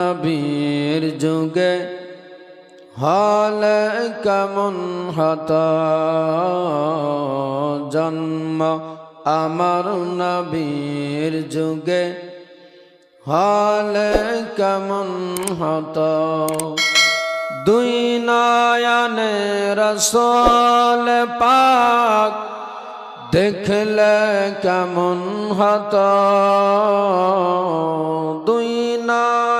নবীর যুগে হলে কেমন হত? জন্ম আমার নবীর যুগে হলে কেমন হত? দুই নয়নে রসল পাক দেখলে কেমন হত? দুই নয়নে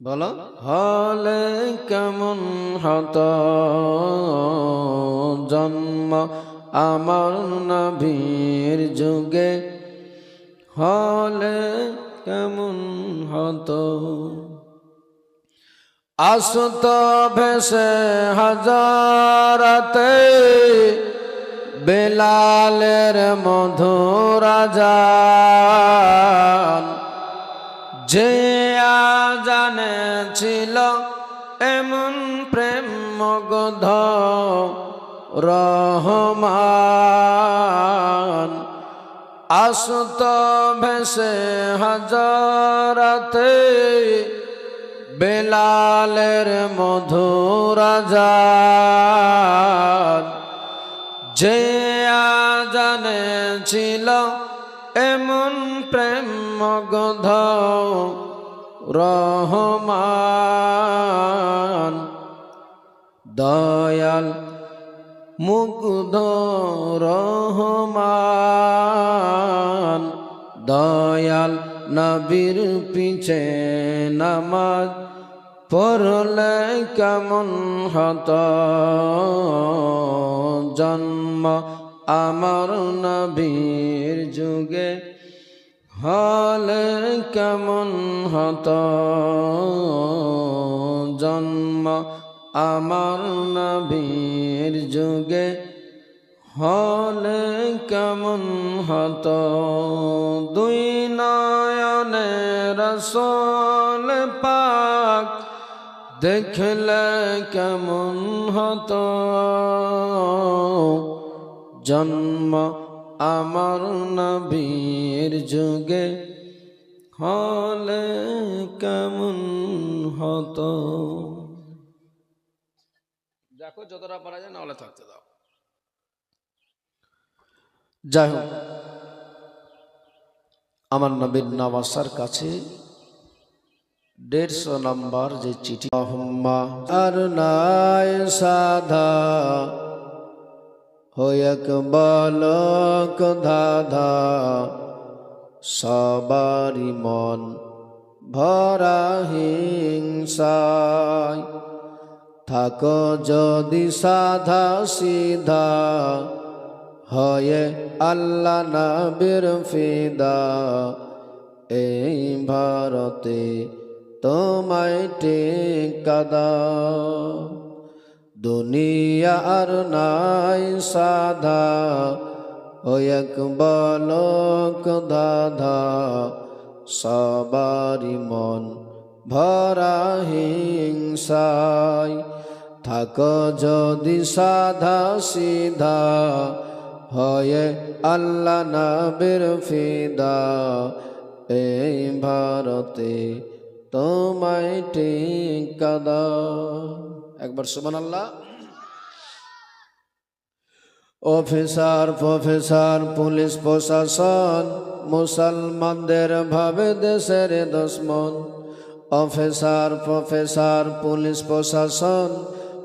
বলো। হলে কেমন হত জন্ম আমার নবীর যুগে? হলে কেমন হতো? আসত ভেসে হাজারাতে বেলালের মধুরাজান ছিল এমন প্রেম মগধ রহমান। আসত ভেসে হাজারাতে বেলালের মধুরাজান যে জানে ছিল এমন প্রেম মগধ রহমান, দয়াল, মুগ্ধ রহমান, দয়াল নবীর পিছে নামাজ পড়লে কেমন হত? জন্ম আমার নবীর যুগে হলে কেমন হত? জন্ম আমার নবীর যুগে হলে কেমন হত? দুই নয়নে রসল পাক দেখলে কেমন হত? জন্ম আমার নবীর যুগে হলে কেমন হতো? দেখো যতটা পারা যায় নাহলে থাকতে দাও। যাই হোক আমার নবীর নবাসার কাছে দেড়শো নম্বর যে চিঠি আর নাই সাধা হয়ক বালক ধাধা সবারি মন ভরা হিংসায়। থাক যদি সাধা সিধা, হয়ে আল্লাহ নবীর ফিদা। এই ভারতে তোমায় টেকাদা দুনিয়ার নাই সাধা। ও এক বলক দাধা সবারি মন ভরা হিংসায়। থাক যদি সাধা সিধা, হয়ে আল্লাহ নবীর ফিদা। এই ভারতে তোমায় টিকাদা একবার সুমান আল্লাহ অফিসার, প্রফেসর, পুলিশ প্রশাসন, মুসলমানদের ভাবে দেশের দুশ্মন। অফিসার, প্রফেসর, পুলিশ প্রশাসন,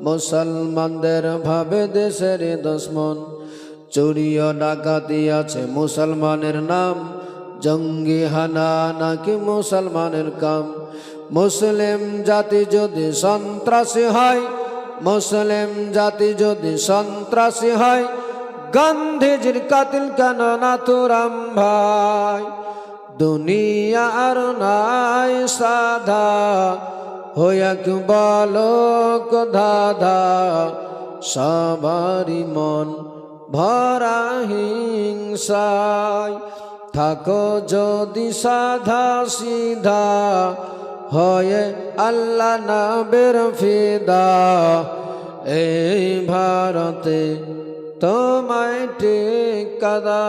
মুসলমানদের ভাবে দেশের দুশ্মন। চুরিও ডাকাতি আছে মুসলমানের নাম। জঙ্গি হানা নাকি মুসলমানের কাম। মুসলিম জাতি যদি সন্ত্রাসী হয়, মুসলিম জাতি যদি সন্ত্রাসী হয়, গান্ধীজির কাতিল কেন নাথুরাম ভাই? দুনিয়ার নাই সাধা হইয়াক বালক ধাধা সবারি মন ভরা হিংসায়। থাকো যদি সাধা সিধা হয়ে আল্লাহ নাবের ফিদা। এই ভারতে তোমায় টেকাদা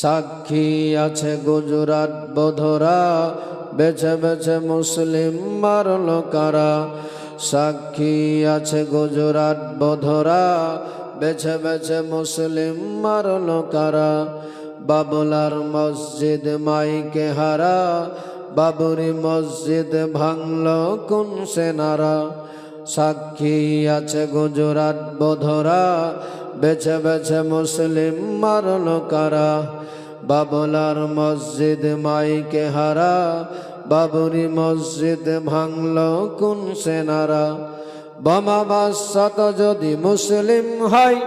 সাক্ষী আছে গুজরাট বোধরা, বেছে বেছে মুসলিম মারল কারা সাক্ষী আছে গুজরাট বোধরা, বেছে বেছে মুসলিম মারল কারা বাবুলার মসজিদ মাইকে হারা বাবুরি মসজিদ ভাঙল, কোন সেনারা? সাক্ষী আছে গুজরাট বোধরা, বেছে বেছে মুসলিম মারল কারা? বাবলার মসজিদ মাইকে হারা, বাবুরি মসজিদ ভাঙল, কোন সেনারা? বোমা বাসাত যদি মুসলিম হয়,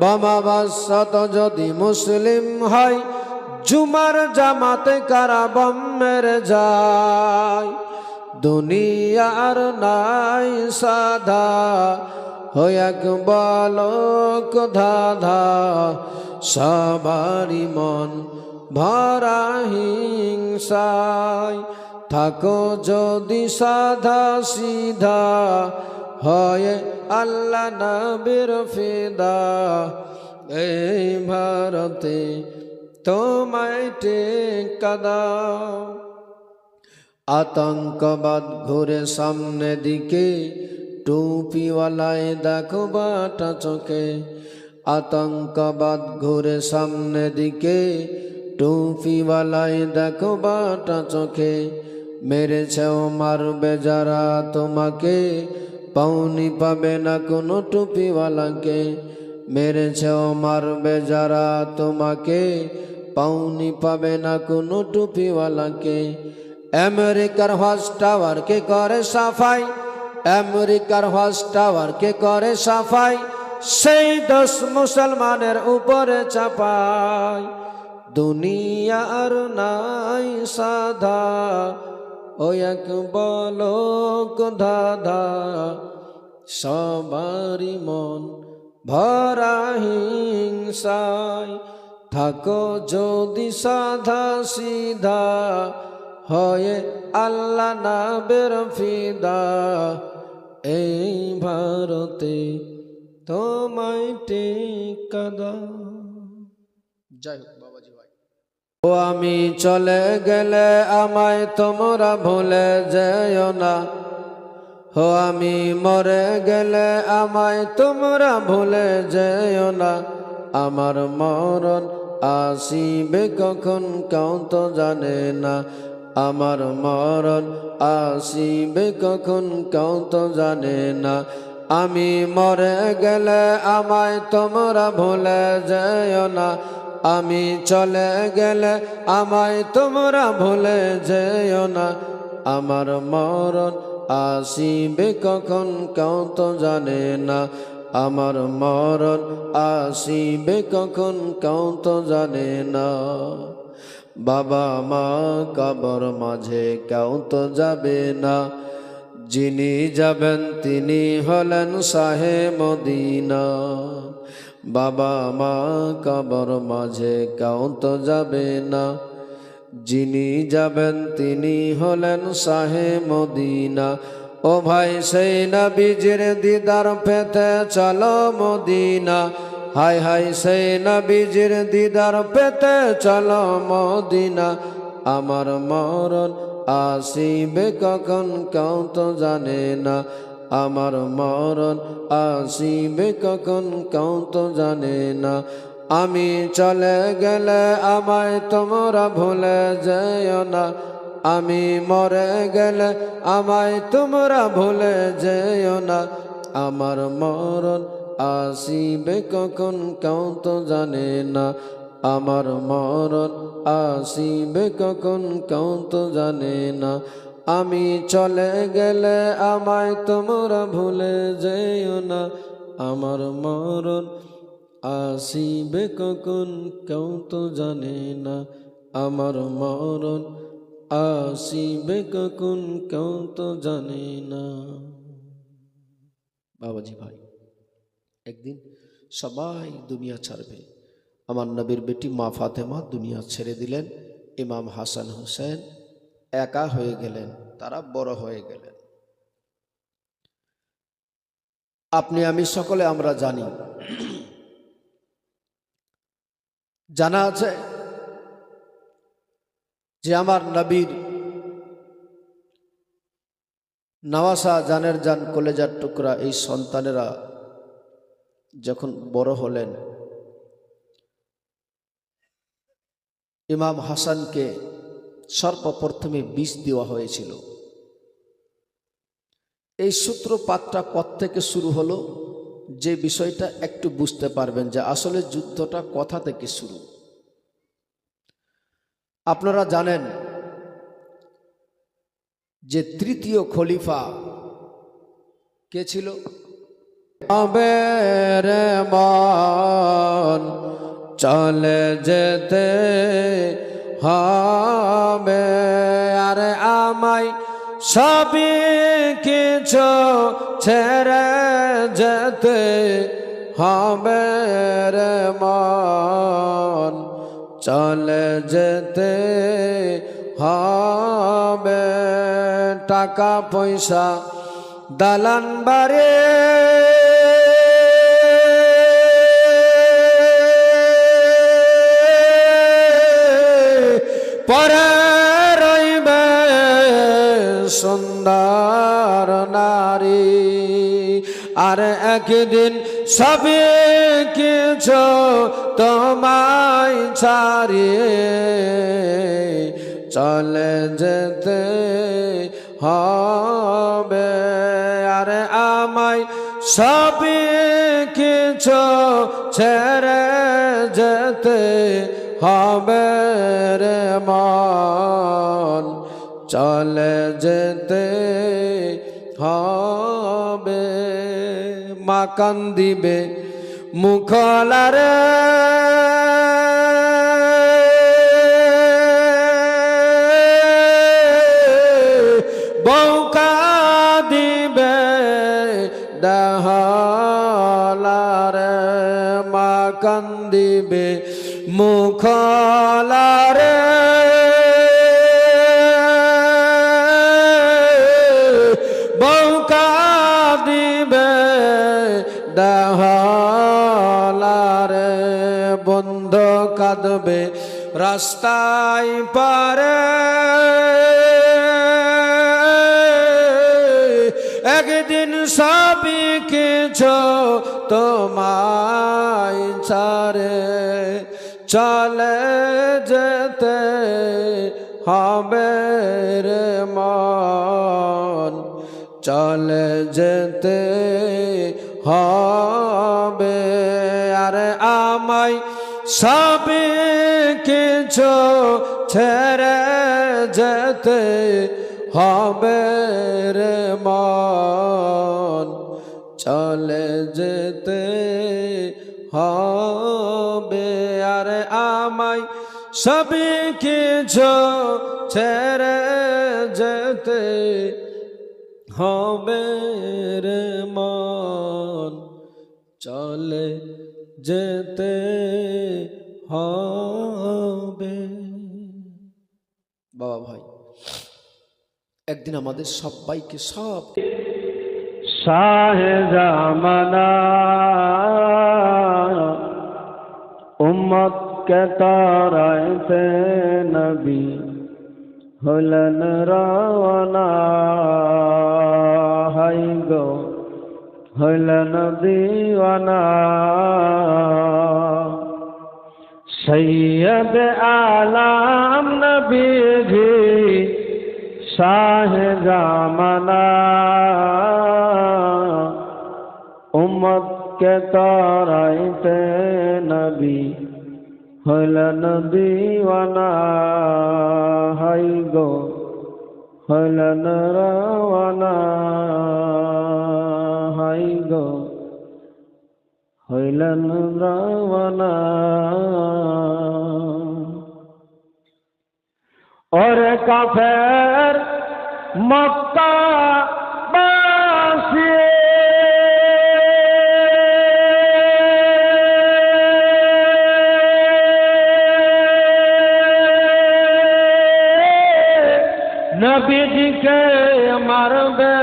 বোমা বাসাত যদি মুসলিম হয় জুমার জামাতে কারা বম্মের যায়। দুনিয়ার নাই সাধা হয়াক বালক ধাধা। সবারি মন ভরা হিংসায়। থাকো যদি সাধা সিধা, হয় আল্লাহ নবীর ফিদা। এই ভারতে তোমায় টেকাদা আতঙ্কবাদ ঘুরে সামনে দিকে, টুপিওয়ালায় দেখো বাটা চোখে। আতঙ্কবাদ ঘুরে সামনে দিকে, টুপিওয়ালায় দেখো বাটা চোখে। মেরেছেও মারবে যারা তোমাকে পাউনি পাবে না কোনো টুপিওয়ালাকে। মেরেছেও মারবে যারা তোমাকে পাউনি পাবে না কোনো টুপিওয়ালাকে। আমেরিকার হজ টাওয়ার কে করে সাফাই? আমেরিকার হজ টাওয়ার কে করে সাফাই? সেই দশ মুসলমানের উপরে চাপাই। দুনিয়ার নাই সাধা, ও এক বলক দাদা সবারি মন ভরা হিংসায়। থাকো যদি সাধা সিধা হয়ে আল্লাহ নাবের ফিদা। এই ভারতে তোমায় টেকাদা যাই হোক বাবাজি ভাই। ও আমি চলে গেলে আমায় তোমরা ভুলে যেও না। হো আমি মরে গেলে আমায় তোমরা ভুলে যেও না। আমার মরণ আসিবে কখন কাউ তো জানে না। আমার মরণ আসিবে কখন কাউ তো জানে না। আমি মরে গেলে আমায় তোমরা ভুলে যেও না। আমি চলে গেলে আমায় তোমরা ভুলে যেও না। আমার মরণ আসিবে কখন কেউ তো জানে না। আমার মরণ আসিবে কখন কেউ তো জানে না। বাবা মা কবর মাঝে কেউ তো যাবে না। যিনি যাবেন তিনি হলেন সাহে মদিনা। বাবা মা কবর মাঝে কেউ তো যাবে না। যিনি যাবেন তিনি হলেন সাহে মদিনা। ও ভাই, সেই নবীজির দিদার পেতে চলো মদিনা। হাই হাই, সেই নবীজির দিদার পেতে চলো মদিনা। আমার মরণ আসিবে কখন কেউ তো জানে না। আমার মরণ আসিবে কখন কেউ তো জানে না। আমি চলে গেলে আমায় তোমরা ভুলে যেও না। আমি মরে গেলে আমায় তোমরা ভুলে যেও না। আমার মরণ আসিবে কখন কেউ তো জানে না। আমার মরণ আসিবে কখন কেউ তো জানে না। আমি চলে গেলে আমায় তোমরা ভুলে যেও না। আমার মরণ আসিবে কখন কেউ তো জানে না। আমার মরণ আসিবে কখন কেউ তো জানে না বাবাজি ভাই একদিন সবাই দুনিয়া ছাড়বে আমার নবীর বেটি মা ফাতেমা দুনিয়া ছেড়ে দিলেন ইমাম হাসান হোসেন একা হয়ে গেলেন তারা বড় হয়ে গেলেন আপনি আমি সকলে আমরা জানি জানা আছে যে আমার নবীর নওয়াসা জানের জান কলেজার টুকরা এই সন্তানেরা যখন বড় হলেন, ইমাম হাসানকে সর্বপ্রথমে বিষ দেওয়া হয়েছিল। এই সূত্রপাতটা থেকে শুরু হলো, যে বিষয়টা একটু বুঝতে পারবেন যে আসলে যুদ্ধটা কথা থেকে শুরু। আপনারা জানেন যে তৃতীয় খলিফা কে ছিল? মন চলে যেতে হবে। আরে আমায় সবই কিছু ছেড়ে যেতে হবে রে মন চলে যেতে হবে টাকা পয়সা। দালান বাড়ি। পরে রইবে সুন্দর নারী। আর একদিন সবে কিছু তোমায় ছাড়িয়ে চলে যেতে হবে। আর আমায় সবই কিছু ছেড়ে যেতে হবে রে মন। চলে যেতে হবে মা কান্দিবে মুখলারে বৌকা দিবে ডাহলারে মা কান্দিবে মুখলারে কাঁদবে রাস্তায় পারে। একদিন সবই কিছু তোমায় ছাড়ে। চলে যেতে হবে রে মন, চলে যেতে হবে সবই কিছু ছেড়ে যেতে হবে রে মন। চলে যেতে হবে। আরে আমায় সবই কিছু ছেড়ে যেতে হবে রে মন। চলে যেতে হবে। বাবা ভাই, একদিন আমাদের সবাইকে সব শাহে জামানা উম্মত কে তারাইতে নবী হলেন রাওয়ানা হাই গো হলেন দিওয়ানা সৈয়দ আলাম নবীজি শাহ জামানা। উম্মত কে তরাইতে নবী হলেন দিওয়ানা হাই গো হলেন রওয়ানা হাই গো হইলেন রওয়ানা ওরে কাফের মক্কা বাসী নবীজিকে মারবে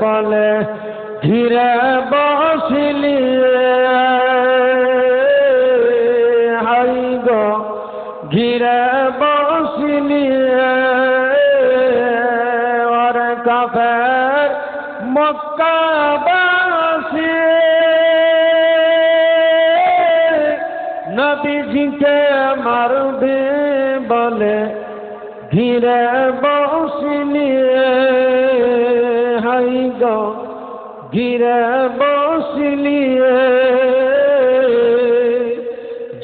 বলে ধীরে বসিলি, হাই গো, ঘিরে বসিলি ওর কাফের মক্কা বাসী। নবীজিকে মারবে বলে ঘিরে বসিলি, হাই গো ঘিরে বসিলি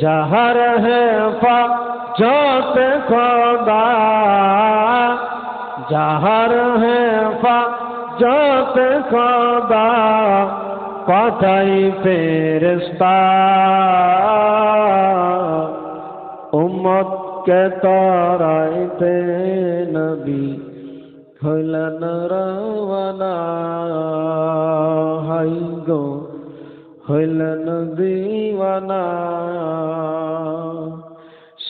যাহার হে যত খোদা, যাহার হে যত খোদা, কথাই ফেরস্তা উম্মত কে তরাইতে নবী হইলেন রওয়ানা, হাই গো, হইলেন দিওয়ানা।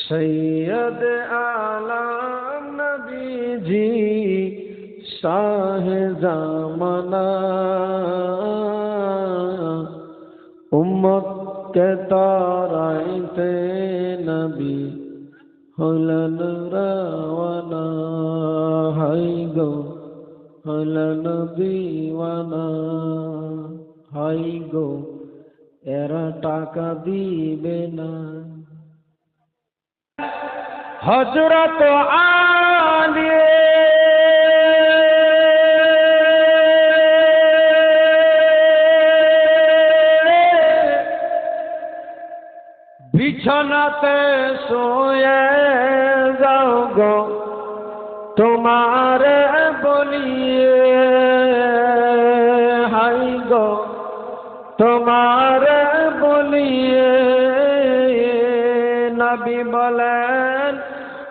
সৈয়দ আলাম নবীজি, শাহ জামানা। উম্মত কে তারাইতে নবী হলেন রাওয়ানা হাই গো হলন দিওয়ানা হাই গো এরা টাকা দিবে না। হজরত আলী বিছানাতে শোয়ে যাও গো, তোমার বলিয়ে। হাই গো, তোমার বলিয়ে। নবী বলেন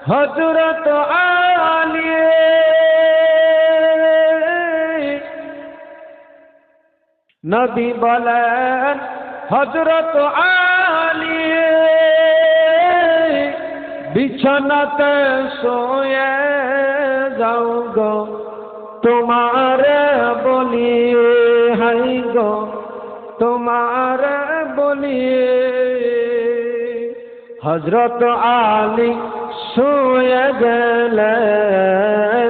হজরত আলিয়ে নবী বলেন হজরত আলী। বিছানাতে শোয়ে যাও গো, তোমার বলি, হাই গো, তোমার বলি। হজরত আলী শুয়ে গেলেন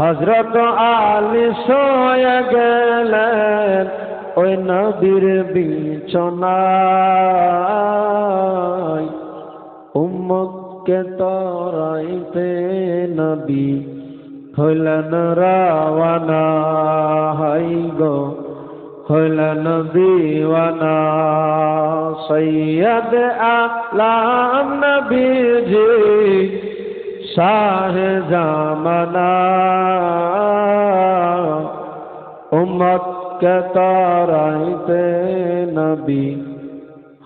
হজরত আলী শুয়ে গেলেন ওই নবীর বিছনায়। উম্মতকে তরাইতে নবী হইলেন রাওয়ানা, হাই গো, হইলেন দিওয়ানা। সৈয়দ আলাম নবীজি, শাহ জামানা। উম্মত কে তারাইতে নবী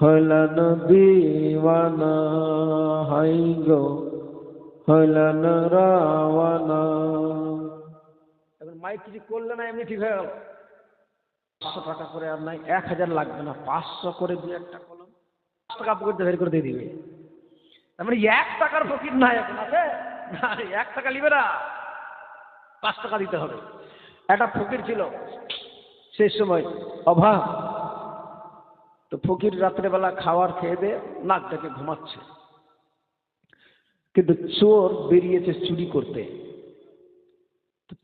হলেন দিওয়ানা, হাই গো হলেন রাওয়ানা। মাইক কিছু করলে না এমনি ঠিক হয়ে গেল পাঁচশো টাকা করে আর নাই, এক হাজার লাগবে না, পাঁচশো করে দু একটা কলম, পাঁচ টাকা পকেটে বের করে দিয়ে দিবে। তার মানে এক টাকার ফকির নাই এখন, আছে? এক টাকা নিবে না। পাঁচ টাকা দিতে হবে। একটা ফকির ছিল, সেই সময়, অভাব। তো ফকির রাত্রেবেলা খাওয়ার খেয়ে দিয়ে নাক ঘুমাচ্ছে। কিন্তু চোর বেরিয়েছে চুরি করতে।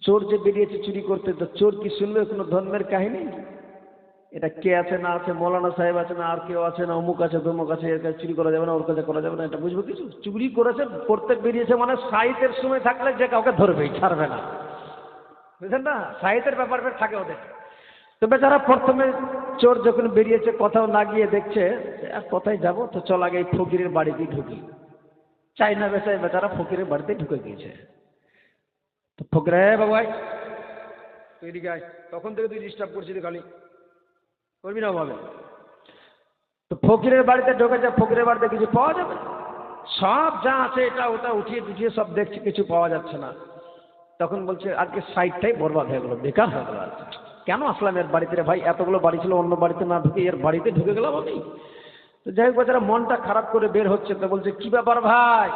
চোর যে বেরিয়েছে চুরি করতে, তো চোর কি শুনবে কোনো ধর্মের কাহিনী? এটা কে আছে, না আছে, মৌলানা সাহেব আছে, না আর কেউ আছে, না অমুক আছে, তমুক আছে, এর কাছে চুরি করা যাবে না, ওর কাছে করা যাবে না, এটা বুঝব কিছু? চুরি করেছে করতে বেরিয়েছে মানে সাহিত্যের সময় থাকলে যে কাউকে ধরবেই, ছাড়বে না। বুঝলেন না? সাহিত্যের ব্যাপার থাকে ওদের। তো বেচারা প্রথমে চোর যখন বেরিয়েছে, কোথাও না গিয়ে দেখছে আর কোথায় যাব? তো চল আগে এই ফকিরের বাড়িতেই ঢুকি। চাইনা বেচায় বেচারা ফকিরের বাড়িতে ঢুকে গিয়েছে। তো ফকরে বাবাই তুই এদিকে তখন থেকে তুই ডিস্টার্ব করছিলি খালি। করবি না ভাবে তো ফকিরের বাড়িতে ঢোকেছে, ফকিরের বাড়িতে কিছু পাওয়া যাবে? সব যা আছে, এটা ওটা উঠিয়ে টুঠিয়ে সব দেখছি, কিছু পাওয়া যাচ্ছে না। তখন বলছে, আজকে সাইডটাই বরবাদ হয়ে গেল, বেকার হয়ে গেল আজকে। কেন আসলাম এর বাড়িতে রে ভাই? এতগুলো বাড়ি ছিল, অন্য বাড়িতে না ঢুকে এর বাড়িতে ঢুকে গেলাম আমি। তো যাই হোক যারা মনটা খারাপ করে বের হচ্ছে। তো বলছে, কি ব্যাপার ভাই?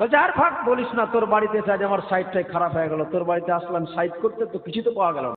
বলছে, আর ফাঁক বলিস না, তোর বাড়িতে এসে আজ আমার সাইডটাই খারাপ হয়ে গেল। তোর বাড়িতে আসলাম সাইড করতে, তো কিছু তো পাওয়া গেল না।